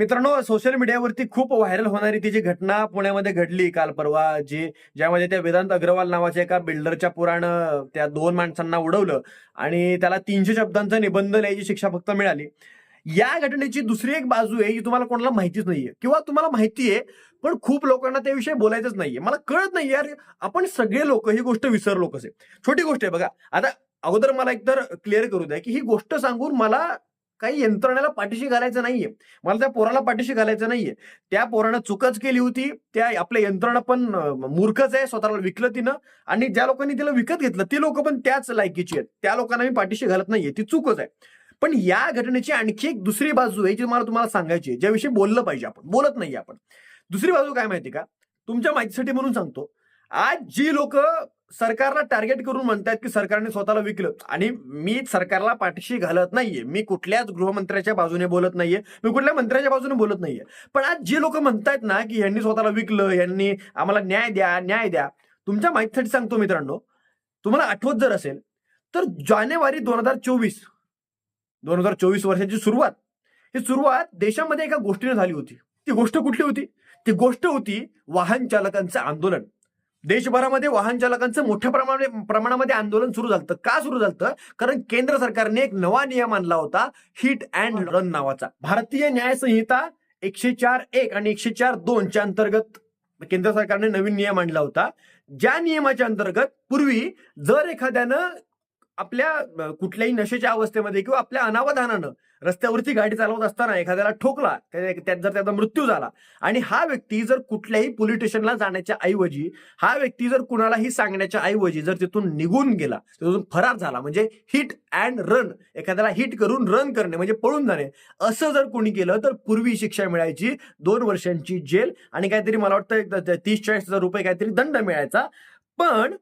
मित्रांनो सोशल मीडियावरती खूप व्हायरल होणारी ती जी घटना पुण्यामध्ये घडली काल परवा जी ज्यामध्ये त्या वेदांत अग्रवाल नावाच्या एका बिल्डरच्या पुरानं त्या दोन माणसांना उडवलं आणि त्याला तीनशे शब्दांचा निबंध लिहायची शिक्षा फक्त मिळाली. या घटनेची दुसरी एक बाजू आहे जी तुम्हाला कोणाला माहितीच नाहीये. किंवा तुम्हाला माहिती आहे पण खूप लोकांना त्याविषयी बोलायचंच नाहीये. मला कळत नाही यार आपण सगळे लोक ही गोष्ट विसरलो कसे छोटी गोष्ट आहे बघा. आता अगोदर मला एकतर क्लिअर करू द्या की ही गोष्ट सांगून मला काही यंत्रणेला पाठीशी घालायचं नाहीये. मला त्या पोराला पाठीशी घालायचं नाहीये. त्या पोरानं चुकच केली होती. त्या आपल्या यंत्रणा पण मूर्खच आहे. स्वतःला विकलं तिनं. आणि ज्या लोकांनी तिला विकत घेतलं ती लोक पण त्याच लायकीची आहेत. त्या लोकांना मी पाठीशी घालत नाहीये. ती चुकच आहे. पण या घटनेची आणखी एक दुसरी बाजू आहे जी मला तुम्हाला सांगायची आहे ज्याविषयी बोललं पाहिजे आपण. बोलत नाही आपण. दुसरी बाजू काय माहिती का? तुमच्या माहितीसाठी म्हणून सांगतो. आज जी लोक सरकारला टार्गेट करून म्हणतात की सरकारने स्वतःला विकलं. आणि मी सरकारला पाठीशी घालत नाहीये. मी कुठल्याच गृहमंत्र्याच्या बाजूने बोलत नाहीये. मी कुठल्या मंत्र्याच्या बाजूने बोलत नाहीये. पण आज जे लोक म्हणतायत ना की यांनी स्वतःला विकलं यांनी आम्हाला न्याय द्या न्याय द्या. तुमच्या माहितीसाठी सांगतो मित्रांनो. तुम्हाला आठवत जर असेल तर जानेवारी दोन हजार चोवीस दोन हजार चोवीस वर्षाची सुरुवात ही सुरुवात देशामध्ये एका गोष्टीने झाली होती. ती गोष्ट कुठली होती? ती गोष्ट होती वाहन चालकांचं आंदोलन. देशभरामध्ये वाहन चालकांचं मोठ्या प्रमाणामध्ये प्रमाणामध्ये आंदोलन सुरू झालं का सुरू झालं कारण केंद्र सरकारने एक नवा नियम आणला होता हिट अँड रन नावाचा. भारतीय न्याय संहिता एकशे चार एक आणि एकशे चार दोनच्या अंतर्गत केंद्र सरकारने नवीन नियम आणला होता. ज्या नियमाच्या अंतर्गत पूर्वी जर एखाद्यानं आपल्या कुठल्याही नशेच्या अवस्थेमध्ये किंवा आपल्या अनावधानानं रस्त्यावरती गाडी चालवत असताना एखाद्याला ठोकला त्या- त्यात जर त्याचा मृत्यू झाला आणि हा व्यक्ती जर कुठल्याही पोलीस स्टेशनला जाण्याच्या ऐवजी हा व्यक्ती जर कुणालाही सांगण्याच्या ऐवजी जर तिथून निघून गेला तिथून फरार झाला म्हणजे हिट अँड रन एखाद्याला हिट करून रन करणे म्हणजे पळून जाणे असं जर कोणी केलं तर पूर्वी शिक्षा मिळायची दोन वर्षांची जेल आणि काहीतरी मला वाटतं तीस चाळीस हजार रुपये काहीतरी दंड मिळायचा. पण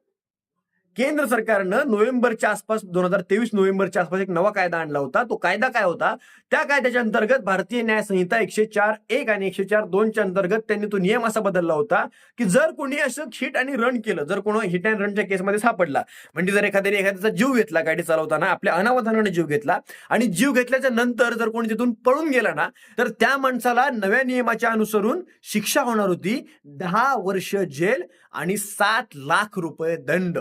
केंद्र सरकारनं नोव्हेंबरच्या आसपास दोन हजार तेवीस नोव्हेंबरच्या आसपास एक नवा कायदा आणला होता. तो कायदा काय होता? त्या कायद्याच्या अंतर्गत भारतीय न्याय संहिता एकशे चार एक आणि एकशे चार दोनच्या अंतर्गत त्यांनी तो नियम असा बदलला होता की जर कोणी असं हिट आणि रन केलं जर कोण हिट अँड रनच्या केसमध्ये सापडला म्हणजे जर एखाद्याने एखाद्याचा जीव घेतला गाडी चालवताना आपल्या अनावधानाने जीव घेतला आणि जीव घेतल्याच्या नंतर जर कोणी तिथून पळून गेला ना तर त्या माणसाला नव्या नियमाच्या अनुसरून शिक्षा होणार होती. दहा वर्ष जेल आणि सात लाख रुपये दंड.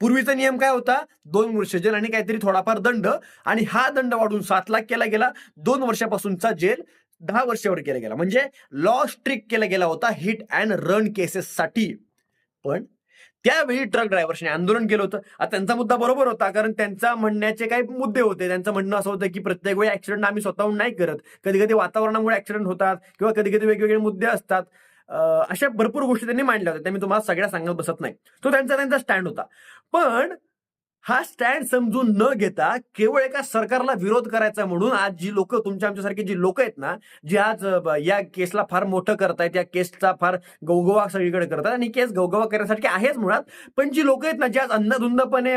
पूर्वीचा नियम काय होता? दोन वर्ष जेल आणि काहीतरी थोडाफार दंड आणि हा दंड वाढून सात लाख केला गेला. दोन वर्षापासूनचा जेल दहा वर्षावर केला गेला. म्हणजे लॉ स्ट्रिक्ट केला गेला होता हिट अँड रन केसेससाठी पण त्यावेळी ट्रक ड्रायव्हर्सने आंदोलन केलं होतं. आता त्यांचा मुद्दा बरोबर होता कारण त्यांचा म्हणण्याचे काही मुद्दे होते. त्यांचं म्हणणं असं होतं की प्रत्येक वेळी ऍक्सिडेंट आम्ही स्वतःहून नाही करत. कधी कधी वातावरणामुळे ऍक्सिडेंट होतात किंवा कधी कधी वेगवेगळे मुद्दे असतात. अशा भरपूर गोष्टी त्यांनी मांडल्या होत्या. त्या मी तुम्हाला सगळ्या सांगत बसत नाही. तो त्यांचा त्यांचा स्टँड होता. पण हा स्टँड समजून न घेता केवळ एका सरकारला विरोध करायचा म्हणून आज जी लोक तुमच्या आमच्यासारखी जी लोक आहेत ना जी आज या केसला फार मोठं करतायत या केसचा फार गवगवा सगळीकडे करतात आणि केस गवगवा करण्यासाठी आहेच मुळात पण जी लोक आहेत ना जी आज अंधाधुंदपणे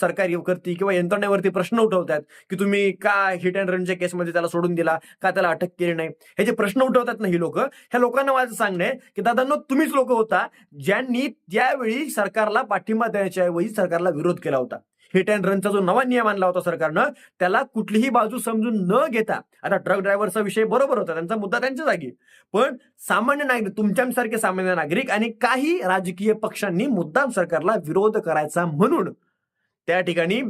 सरकारी करती किंवा यंत्रणेवरती प्रश्न उठवतात की तुम्ही का हिट अँड रनच्या केसमध्ये त्याला सोडून दिला का त्याला अटक केली नाही हे जे प्रश्न उठवतात ना ही लोक ह्या लोकांना माझं सांगणं आहे की दादांनो तुम्हीच लोक होता ज्यांनी त्यावेळी सरकारला पाठिंबा देण्याच्या ऐवजी सरकारला विरोध केला होता. हिट अँड रनचा जो नवा नियम आणला होता सरकारनं त्याला कुठलीही बाजू समजून न घेता आता ट्रक ड्रायव्हरचा विषय बरोबर होता त्यांचा मुद्दा त्यांच्या जागी. पण सामान्य नागरिक तुमच्यासारखे सामान्य नागरिक आणि काही राजकीय पक्षांनी मुद्दाम सरकारला विरोध करायचा म्हणून त्या ठिकाणी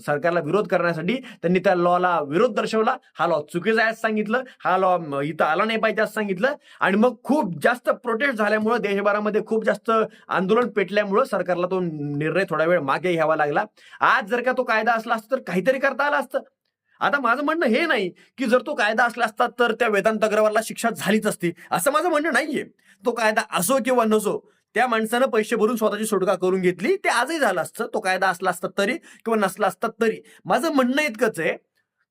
सरकारला विरोध करण्यासाठी त्यांनी त्या लॉला विरोध दर्शवला. हा लॉ चुकीचा आहे सांगितलं. हा लॉ इथं आला नाही पाहिजे असं सांगितलं. आणि मग खूप जास्त प्रोटेस्ट झाल्यामुळं देशभरामध्ये खूप जास्त आंदोलन पेटल्यामुळं सरकारला तो निर्णय थोडा वेळ मागे घ्यावा लागला. आज जर का तो कायदा असला असता तर काहीतरी करता आलं असतं. आता माझं म्हणणं हे नाही की जर तो कायदा असला असता तर त्या वेदांत अग्रवालला शिक्षा झालीच असती. असं माझं म्हणणं नाहीये. तो कायदा असो किंवा नसो त्या माणसानं पैसे भरून स्वतःची सुटका करून घेतली. ते आजही झालं असतं. तो कायदा असला असता तरी किंवा नसला असता तरी. माझं म्हणणं इतकंच आहे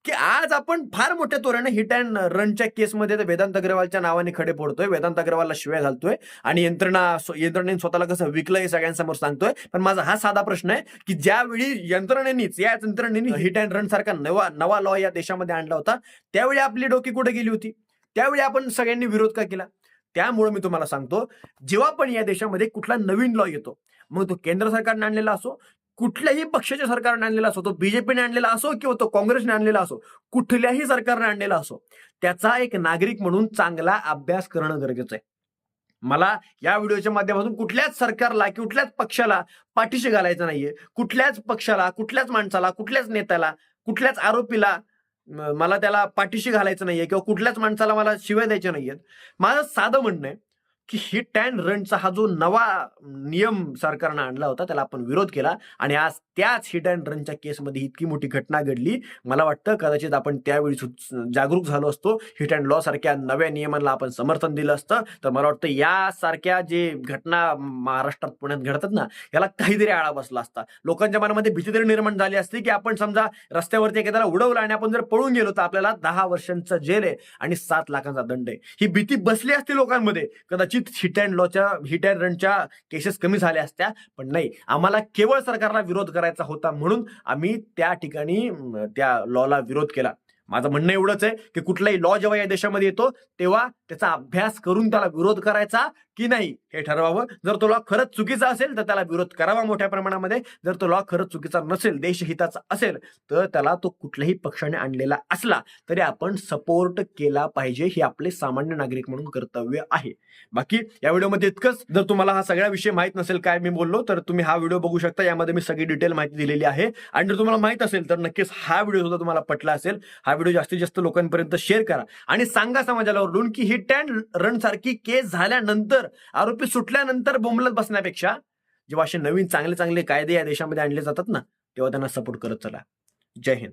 की आज आपण फार मोठ्या तोऱ्याने हिट अँड रनच्या केसमध्ये वेदांत अग्रवालच्या नावाने खडे फोडतोय. वेदांत अग्रवालला शिवाय घालतोय. आणि यंत्रणा यंत्रणेने स्वतःला कसं विकलं हे सगळ्यांसमोर सांगतोय. पण माझा हा साधा प्रश्न आहे की ज्यावेळी यंत्रणेनीच या यंत्रणेने हिट अँड रन सारखा नवा नवा लॉ या देशामध्ये आणला होता त्यावेळी आपली डोकी कुठे गेली होती? त्यावेळी आपण सगळ्यांनी विरोध का केला? त्यामुळे मी तुम्हाला सांगतो जेव्हा पण या देशामध्ये कुठला नवीन लॉ येतो मग तो केंद्र सरकारने आणलेला असो कुठल्याही पक्षाच्या सरकारने आणलेला असो तो बीजेपीने आणलेला असो किंवा तो काँग्रेसने आणलेला असो कुठल्याही सरकारने आणलेला असो त्याचा एक नागरिक म्हणून चांगला अभ्यास करणं गरजेचं आहे. मला या व्हिडिओच्या माध्यमातून कुठल्याच सरकारला कुठल्याच पक्षाला पाठीशी घालायचं नाहीये. कुठल्याच पक्षाला कुठल्याच माणसाला कुठल्याच नेत्याला कुठल्याच आरोपीला मला त्याला पाठीशी घालायचं नाहीये किंवा कुठल्याच माणसाला मला शिव्या द्यायच्या नाहीयेत. माझं साधं म्हणणं आहे की हिट अँड रनचा हा जो नवा नियम सरकारनं आणला होता त्याला आपण विरोध केला. आणि आज त्याच हिट अँड रनच्या केसमध्ये इतकी मोठी घटना घडली. मला वाटतं कदाचित आपण त्यावेळी जागरूक झालो असतो. हिट अँड लॉ सारख्या नव्या नियमांना आपण समर्थन दिलं असतं. तर मला वाटतं यासारख्या जे घटना महाराष्ट्रात पुण्यात घडतात ना याला काहीतरी आळा बसला असता. लोकांच्या मनामध्ये भीती तरी निर्माण झाली असती की आपण समजा रस्त्यावरती एखाद्याला उडवलं आणि आपण जर पळून गेलो तर आपल्याला दहा वर्षांचा जेल आहे आणि सात लाखांचा दंड आहे. ही भीती बसली असती लोकांमध्ये. कदाचित हिट अँड लॉच्या हिट अँड रनच्या केसेस कमी झाल्या असत्या पण नाही. आम्हाला केवळ सरकारला विरोध करायचा होता म्हणून आम्ही त्या ठिकाणी त्या लॉला विरोध केला. माझं म्हणणं एवढंच आहे की कुठलाही लॉ जेव्हा या देशामध्ये येतो तेव्हा त्याचा अभ्यास करून त्याला विरोध करायचा की नाही हे ठरवावं. जर तो लॉ खरंच चुकीचा असेल तर त्याला विरोध करावा मोठ्या प्रमाणामध्ये. जर तो लॉ खरंच चुकीचा नसेल देशहिताचा असेल तर त्याला तो कुठल्याही पक्षाने आणलेला असला तरी आपण सपोर्ट केला पाहिजे हे आपले सामान्य नागरिक म्हणून कर्तव्य आहे. बाकी या व्हिडिओमध्ये इतकंच. जर तुम्हाला हा सगळा विषय माहीत नसेल काय मी बोललो तर तुम्ही हा व्हिडिओ बघू शकता. यामध्ये मी सगळी डिटेल माहिती दिलेली आहे. आणि जर तुम्हाला माहीत असेल तर नक्कीच हा व्हिडिओ सुद्धा तुम्हाला पटला असेल. हा व्हिडिओ जास्तीत जास्त लोकांपर्यंत शेअर करा. आणि सांगा समाजाला ओरडून की हिट अँड रन सारखी केस झाल्यानंतर आरोपी सुटल्यानंतर बोंबलत बसण्यापेक्षा जेव्हा असे नवीन चांगले चांगले कायदे या देशामध्ये आणले जातात ना तेव्हा त्यांना सपोर्ट करत चला. जय हिंद.